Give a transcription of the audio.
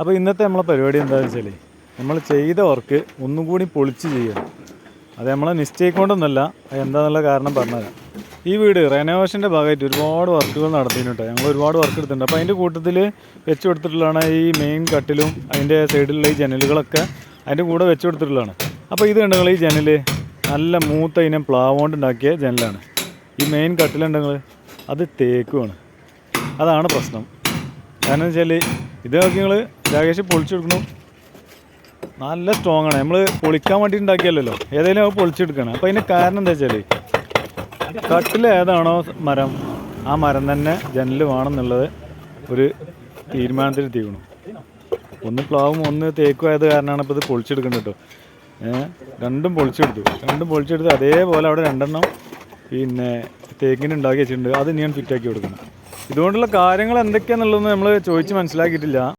അപ്പോൾ ഇന്നത്തെ നമ്മളെ പരിപാടി എന്താണെന്ന് വെച്ചാൽ നമ്മൾ ചെയ്ത വർക്ക് ഒന്നും കൂടി പൊളിച്ച് ചെയ്യണം അത് നമ്മളെ മിസ്റ്റേക്ക് കൊണ്ടൊന്നുമല്ല അത് എന്താണെന്നുള്ള കാരണം പറഞ്ഞുതരാം. ഈ വീട് റെനോവേഷന്റെ ഭാഗമായിട്ട് ഒരുപാട് വർക്കുകൾ നടത്തിയിട്ടുണ്ട് ഞങ്ങൾ ഒരുപാട് വർക്ക് എടുത്തിട്ടുണ്ട്. അപ്പോൾ അതിന്റെ കൂട്ടത്തിൽ വെച്ച് കൊടുത്തിട്ടുള്ളതാണ് ഈ മെയിൻ കട്ടിലും അതിന്റെ സൈഡിലുള്ള ഈ ജനലുകളൊക്കെ അതിന്റെ കൂടെ വെച്ച് കൊടുത്തിട്ടുള്ളതാണ്. അപ്പോൾ ഇത് കണ്ടെങ്കിൽ ഈ ജനൽ നല്ല മൂത്ത ഇനം പ്ലാവ് കൊണ്ട് ഉണ്ടാക്കിയ ജനലാണ്. ഈ മെയിൻ കട്ടിലുണ്ടെങ്കിൽ അത് തേക്കുമാണ് അതാണ് പ്രശ്നം. കാരണം വെച്ചാൽ ഇത് നിങ്ങൾ രാകേഷ് പൊളിച്ചെടുക്കണം നല്ല സ്ട്രോങ് ആണ്. നമ്മൾ പൊളിക്കാൻ വേണ്ടി ഉണ്ടാക്കിയല്ലോ ഏതെങ്കിലും അത് പൊളിച്ചെടുക്കണം. അപ്പോൾ അതിന് കാരണം എന്താ വെച്ചാൽ കട്ടിൽ ഏതാണോ മരം ആ മരം തന്നെ ജനൽ വേണമെന്നുള്ളത് ഒരു തീരുമാനത്തിൽ എത്തിക്കണം. ഒന്ന് പ്ലാവും ഒന്ന് തേക്കും ആയത് കാരണമാണ് ഇപ്പോൾ ഇത് പൊളിച്ചെടുക്കുന്നത് കേട്ടോ. രണ്ടും പൊളിച്ചെടുത്തു. രണ്ടും പൊളിച്ചെടുത്ത് അതേപോലെ അവിടെ രണ്ടെണ്ണം പിന്നെ തേക്കിന് ഉണ്ടാക്കി വെച്ചിട്ടുണ്ട്. അത് ഞാൻ ഫിറ്റാക്കി കൊടുക്കണം. ഇതുകൊണ്ടുള്ള കാര്യങ്ങൾ എന്തൊക്കെയാണെന്നുള്ളതൊന്നും നമ്മൾ ചോദിച്ച് മനസ്സിലാക്കിയിട്ടില്ല.